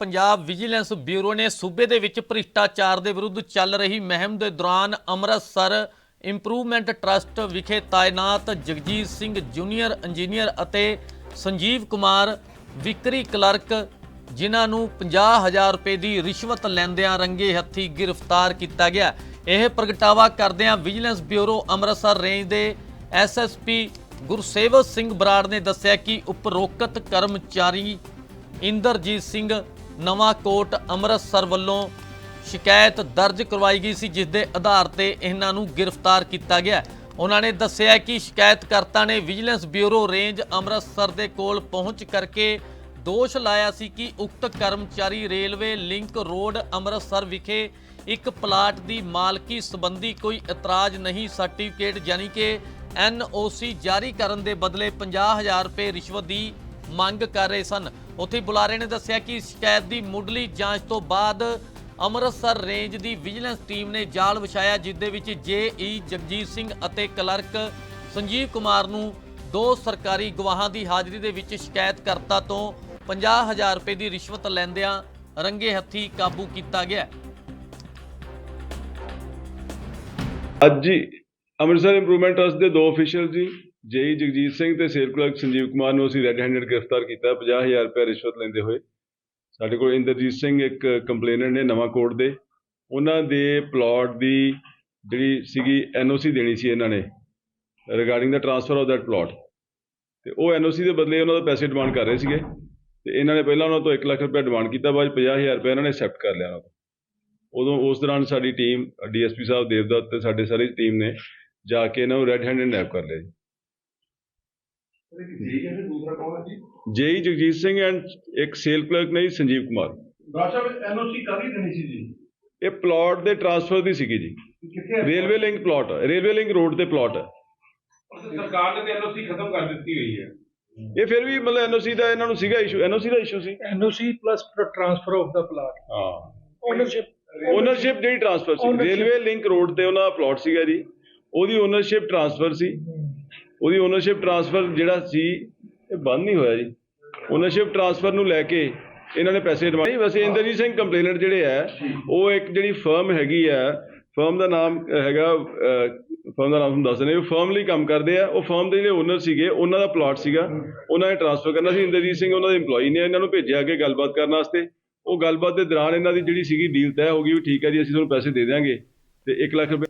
Punjab vigilance bureau ਨੇ ਸੂਬੇ ਦੇ ਵਿੱਚ ਭ੍ਰਿਸ਼ਟਾਚਾਰ ਦੇ ਵਿਰੁੱਧ ਚੱਲ ਰਹੀ ਮੁਹਿੰਮ ਦੇ ਦੌਰਾਨ ਅੰਮ੍ਰਿਤਸਰ ਇੰਪਰੂਵਮੈਂਟ ਟਰਸਟ ਵਿਖੇ ਤਾਇਨਾਤ ਜਗਜੀਤ ਸਿੰਘ ਜੂਨੀਅਰ ਇੰਜੀਨੀਅਰ ਅਤੇ ਸੰਜੀਵ ਕੁਮਾਰ ਵਿਕਰੀ ਕਲਰਕ, ਜਿਨ੍ਹਾਂ ਨੂੰ 50000 ਰੁਪਏ ਦੀ ਰਿਸ਼ਵਤ ਲੈਂਦਿਆਂ ਰੰਗੇ ਹੱਥੀ ਗ੍ਰਿਫਤਾਰ ਕੀਤਾ ਗਿਆ। ਇਹ ਪ੍ਰਗਟਾਵਾ ਕਰਦਿਆਂ ਵਿਜੀਲੈਂਸ ਬਿਊਰੋ ਅੰਮ੍ਰਿਤਸਰ ਰੇਂਜ ਦੇ ਐਸਐਸਪੀ ਗੁਰਸੇਵਕ ਸਿੰਘ ਬਰਾੜ ਨੇ ਦੱਸਿਆ ਕਿ ਉਪਰੋਕਤ ਕਰਮਚਾਰੀ ਇੰਦਰਜੀਤ ਸਿੰਘ ਨਵਾਂ ਕੋਟ ਅੰਮ੍ਰਿਤਸਰ ਵੱਲੋਂ ਸ਼ਿਕਾਇਤ ਦਰਜ ਕਰਵਾਈ ਗਈ ਸੀ ਜਿਸ ਦੇ ਆਧਾਰ ਤੇ ਇਹਨਾਂ ਨੂੰ ਗ੍ਰਿਫਤਾਰ ਕੀਤਾ ਗਿਆ। ਉਹਨਾਂ ਨੇ ਦੱਸਿਆ ਕਿ ਸ਼ਿਕਾਇਤਕਰਤਾ ਨੇ ਵਿਜੀਲੈਂਸ ਬਿਊਰੋ ਰੇਂਜ ਅੰਮ੍ਰਿਤਸਰ ਦੇ ਕੋਲ ਪਹੁੰਚ ਕਰਕੇ ਦੋਸ਼ ਲਾਇਆ ਸੀ ਕਿ ਉਕਤ ਕਰਮਚਾਰੀ ਰੇਲਵੇ ਲਿੰਕ ਰੋਡ ਅੰਮ੍ਰਿਤਸਰ ਵਿਖੇ ਇੱਕ ਪਲਾਟ ਦੀ ਮਾਲਕੀ ਸੰਬੰਧੀ ਕੋਈ ਇਤਰਾਜ਼ ਨਹੀਂ, ਸਰਟੀਫਿਕੇਟ ਯਾਨੀ ਕਿ ਐਨਓਸੀ ਜਾਰੀ ਕਰਨ ਦੇ ਬਦਲੇ 50000 ਰੁਪਏ ਰਿਸ਼ਵਤ ਦੀ ਮੰਗ ਕਰ ਰਹੇ ਸਨ। ਉੱਥੇ ਬੁਲਾਰੇ ਨੇ ਦੱਸਿਆ ਕਿ ਸ਼ਿਕਾਇਤ ਦੀ ਮੁੱਢਲੀ ਜਾਂਚ ਤੋਂ ਬਾਅਦ ਅੰਮ੍ਰਿਤਸਰ ਰੇਂਜ ਦੀ ਵਿਜੀਲੈਂਸ ਟੀਮ ਨੇ ਜਾਲ ਵਿਛਾਇਆ ਜਿਸ ਦੇ ਵਿੱਚ ਜੇਈ ਜਗਜੀਤ ਸਿੰਘ ਅਤੇ ਕਲਰਕ ਸੰਜੀਵ ਕੁਮਾਰ ਨੂੰ ਦੋ ਸਰਕਾਰੀ ਗਵਾਹਾਂ ਦੀ ਹਾਜ਼ਰੀ ਦੇ ਵਿੱਚ ਸ਼ਿਕਾਇਤਕਰਤਾ ਤੋਂ 50000 ਰੁਪਏ ਦੀ ਰਿਸ਼ਵਤ ਲੈਂਦਿਆਂ ਰੰਗੇ ਹੱਥੀ ਕਾਬੂ ਕੀਤਾ ਗਿਆ। ਅੱਜ ਹੀ ਅੰਮ੍ਰਿਤਸਰ ਇੰਪਰੂਵਮੈਂਟ ਟਰਸਟ ਦੇ ਦੋ ਅਫੀਸ਼ੀਅਲ ਜੀ ਜੇਈ ਜਗਜੀਤ ਸਿੰਘ ਤੇ ਸੇਲ ਕਲਰਕ ਸੰਜੀਵ ਕੁਮਾਰ ਨੂੰ ਅਸੀਂ ਰੈੱਡ ਹੈਂਡਡ ਗ੍ਰਿਫਤਾਰ ਕੀਤਾ 50000 ਰੁਪਏ ਰਿਸ਼ਵਤ ਲੈਂਦੇ ਹੋਏ। ਸਾਡੇ ਕੋਲ ਇੰਦਰਜੀਤ ਸਿੰਘ ਇੱਕ ਕੰਪਲੇਨਰ ਨੇ ਨਵਾਂ ਕੋਟ ਦੇ। ਉਹਨਾਂ ਦੇ ਪਲਾਟ ਦੀ ਜਿਹੜੀ ਸੀਗੀ ਐਨਓਸੀ ਦੇਣੀ ਸੀ ਇਹਨਾਂ ਨੇ ਰਿਗਾਰਡਿੰਗ ਦਾ ਟ੍ਰਾਂਸਫਰ ਆਫ ਦੈਟ ਪਲਾਟ ਤੇ ਉਹ ਐਨਓਸੀ ਦੇ ਬਦਲੇ ਉਹਨਾਂ ਦਾ ਪੈਸੇ ਡਿਮਾਂਡ ਕਰ ਰਹੇ ਸੀਗੇ। ਤੇ ਇਹਨਾਂ ਨੇ ਪਹਿਲਾਂ ਉਹਨਾਂ ਤੋਂ 1 ਲੱਖ ਰੁਪਏ ਡਿਮਾਂਡ ਕੀਤਾ, ਬਾਅਦ 'ਚ 50000 ਰੁਪਏ ਇਹਨਾਂ ਨੇ ਐਕਸੈਪਟ ਕਰ ਲਿਆ ਉਦੋਂ ਉਸ ਦੌਰਾਨ ਸਾਡੀ ਟੀਮ ਡੀਐਸਪੀ ਸਾਹਿਬ, ਦੇਵਦੱਤ ਤੇ ਸਾਡੇ ਸਾਰੀ ਟੀਮ ਨੇ ਜਾ ਕੇ ਇਹਨਾਂ ਨੂੰ ਰੈੱਡ ਹੈਂਡ ਨੈਪ ਕਰ ਲਿਆ ਜੀ ਠੀਕ ਹੈ ਤੇ ਦੂਸਰਾ ਕੌਣ ਹੈ ਜੀ ਜੇਈ ਜਗਜੀਤ ਸਿੰਘ ਐਂਡ ਇੱਕ ਸੇਲ ਕਲਰਕ ਨੇ ਜੀ ਸੰਜੀਵ ਕੁਮਾਰ। ਸਾਹਿਬ ਐਨਓਸੀ ਕਾਹਦੀ ਦੇਣੀ ਸੀ ਜੀ। ਇਹ ਪਲਾਟ ਦੇ ਟ੍ਰਾਂਸਫਰ ਦੀ ਸੀਗੀ ਜੀ। ਹੈ? Railway link plot railway link road ਤੇ ਪਲਾਟ ਹੈ। ਸਰਕਾਰ ਨੇ ਐਨਓਸੀ ਖਤਮ ਕਰ ਦਿੱਤੀ ਹੋਈ ਹੈ। ਇਹ ਫਿਰ ਵੀ ਮਤਲਬ ਐਨਓਸੀ ਦਾ ਇਹਨਾਂ ਨੂੰ ਸੀਗਾ ਇਸ਼ੂ ਐਨਓਸੀ ਦਾ ਇਸ਼ੂ ਸੀ। Plus pro- transfer of the plot. ਹਾਂ। Ownership. ਓਨਰਸ਼ਿਪ ਜਿਹੜੀ ਟ੍ਰਾਂਸਫਰ ਸੀ. ਰੇਲਵੇ ਲਿੰਕ ਰੋਡ ਤੇ ਉਹਨਾਂ ਦਾ ਪਲਾਟ ਸੀਗਾ ਜੀ। ਉਹਦੀ ਓਨਰਸ਼ਿਪ ਟ੍ਰਾਂਸਫਰ ਸੀ। ਉਹਦੀ ਓਨਰਸ਼ਿਪ ਟ੍ਰਾਂਸਫਰ ਜਿਹੜਾ ਸੀ, ਇਹ ਬੰਦ ਨਹੀਂ ਹੋਇਆ ਜੀ। ਓਨਰਸ਼ਿਪ ਟ੍ਰਾਂਸਫਰ ਨੂੰ ਲੈ ਕੇ ਇਹਨਾਂ ਨੇ ਪੈਸੇ ਡਿਮਾਂਡ ਨਹੀਂ, ਵੈਸੇ ਇੰਦਰਜੀਤ ਸਿੰਘ ਕੰਪਲੇਨਰ ਜਿਹੜੇ ਹੈ, ਉਹ ਇੱਕ ਜਿਹੜੀ ਫਰਮ ਹੈਗੀ ਹੈ ਫਰਮ ਦਾ ਨਾਮ ਹੈਗਾ ਫਰਮ ਦਾ ਨਾਮ ਤੁਹਾਨੂੰ ਦੱਸ ਦਿੰਦੇ ਉਹ ਫਰਮ ਲਈ ਕੰਮ ਕਰਦੇ ਆ। ਉਹ ਫਰਮ ਦੇ ਜਿਹੜੇ ਓਨਰ ਸੀਗੇ, ਉਹਨਾਂ ਦਾ ਪਲਾਟ ਸੀਗਾ। ਉਹਨਾਂ ਨੇ ਟ੍ਰਾਂਸਫਰ ਕਰਨਾ ਸੀ। ਇੰਦਰਜੀਤ ਸਿੰਘ ਉਹਨਾਂ ਦੇ EMPLOYE ਨੇ ਇਹਨਾਂ ਨੂੰ ਭੇਜਿਆ ਅੱਗੇ ਗੱਲਬਾਤ ਕਰਨ ਵਾਸਤੇ। ਉਹ ਗੱਲਬਾਤ ਦੇ ਦੌਰਾਨ ਇਹਨਾਂ ਦੀ ਜਿਹੜੀ ਸੀਗੀ ਡੀਲ ਤੈਅ ਹੋ ਗਈ ਵੀ ਠੀਕ ਹੈ ਜੀ, ਅਸੀਂ ਤੁਹਾਨੂੰ ਪੈਸੇ ਦੇ ਦਿਆਂਗੇ। ਤੇ 1 ਲੱਖ ਰੁਪਏ